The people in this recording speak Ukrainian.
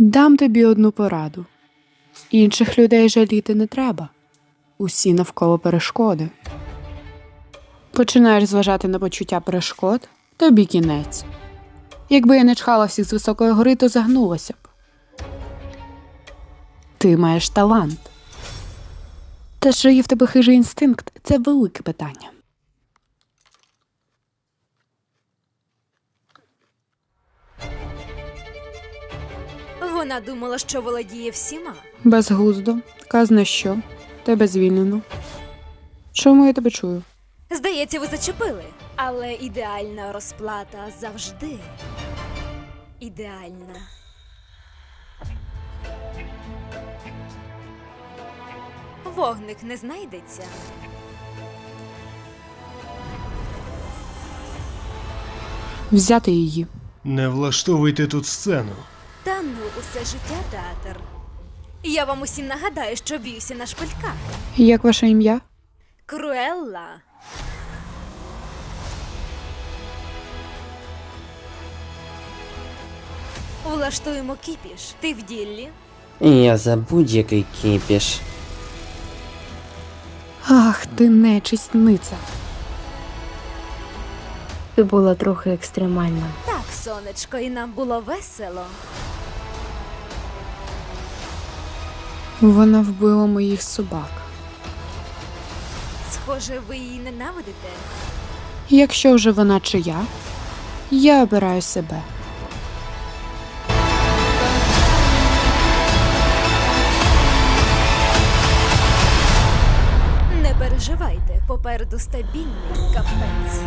Дам тобі одну пораду. Інших людей жаліти не треба. Усі навколо перешкоди. Починаєш зважати на почуття перешкод, тобі кінець. Якби я не чхала всіх з високої гори, то загнулася б. Ти маєш талант. Та що є в тебе хижий інстинкт це велике питання. Вона думала, що володіє всіма. Безглуздо, казна що, тебе звільнено. Чому я тебе чую? Здається, ви зачепили. Але ідеальна розплата завжди ідеальна. Вогник не знайдеться. Взяти її. Не влаштовуйте тут сцену. Усе життя театр. Я вам усім нагадаю, що бівся на шпильках. Як ваше ім'я? Круелла. Влаштуємо кіпіш. Ти в діллі? Я за будь-який кіпіш. Ах, ти нечисниця. Ти була трохи екстремальна. Так, сонечко, і нам було весело. Вона вбила моїх собак. Схоже, ви її ненавидите. Якщо вже вона чия, я обираю себе. Не переживайте, попереду стабільний капець.